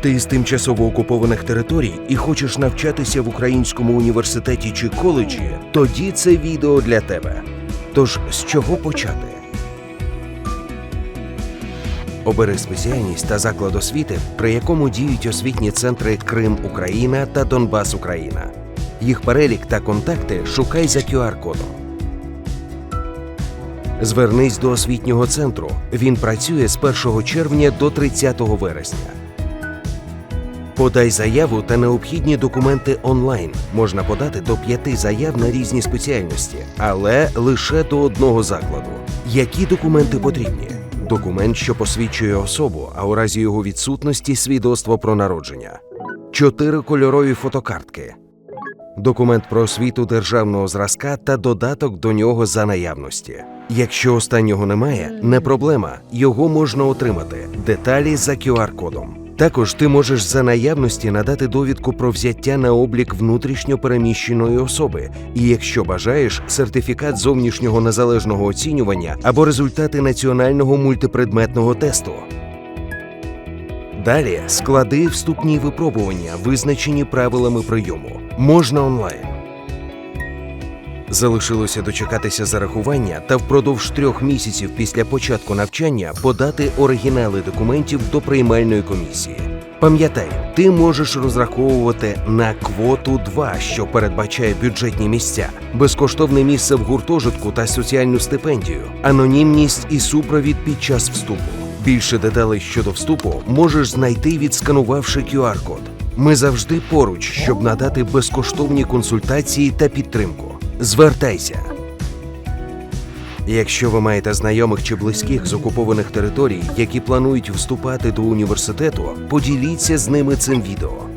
Ти з тимчасово окупованих територій і хочеш навчатися в українському університеті чи коледжі? Тоді це відео для тебе. Тож з чого почати? Обери спеціальність та заклад освіти, при якому діють освітні центри Крим Україна та Донбас Україна. Їх перелік та контакти шукай за QR-кодом. Звернись до освітнього центру. Він працює з 1 червня до 30 вересня. Подай заяву та необхідні документи онлайн. Можна подати до п'яти заяв на різні спеціальності, але лише до одного закладу. Які документи потрібні? Документ, що посвідчує особу, а у разі його відсутності свідоцтво про народження. Чотири кольорові фотокартки. Документ про освіту державного зразка та додаток до нього за наявності. Якщо останнього немає, не проблема, його можна отримати. Деталі за QR-кодом. Також ти можеш за наявності надати довідку про взяття на облік внутрішньо переміщеної особи, і якщо бажаєш, сертифікат зовнішнього незалежного оцінювання або результати національного мультипредметного тесту. Далі склади вступні випробування, визначені правилами прийому. Можна онлайн. Залишилося дочекатися зарахування та впродовж трьох місяців після початку навчання подати оригінали документів до приймальної комісії. Пам'ятай, ти можеш розраховувати на квоту 2, що передбачає бюджетні місця, безкоштовне місце в гуртожитку та соціальну стипендію, анонімність і супровід під час вступу. Більше деталей щодо вступу можеш знайти, відсканувавши QR-код. Ми завжди поруч, щоб надати безкоштовні консультації та підтримку. Звертайся. Якщо ви маєте знайомих чи близьких з окупованих територій, які планують вступати до університету, поділіться з ними цим відео.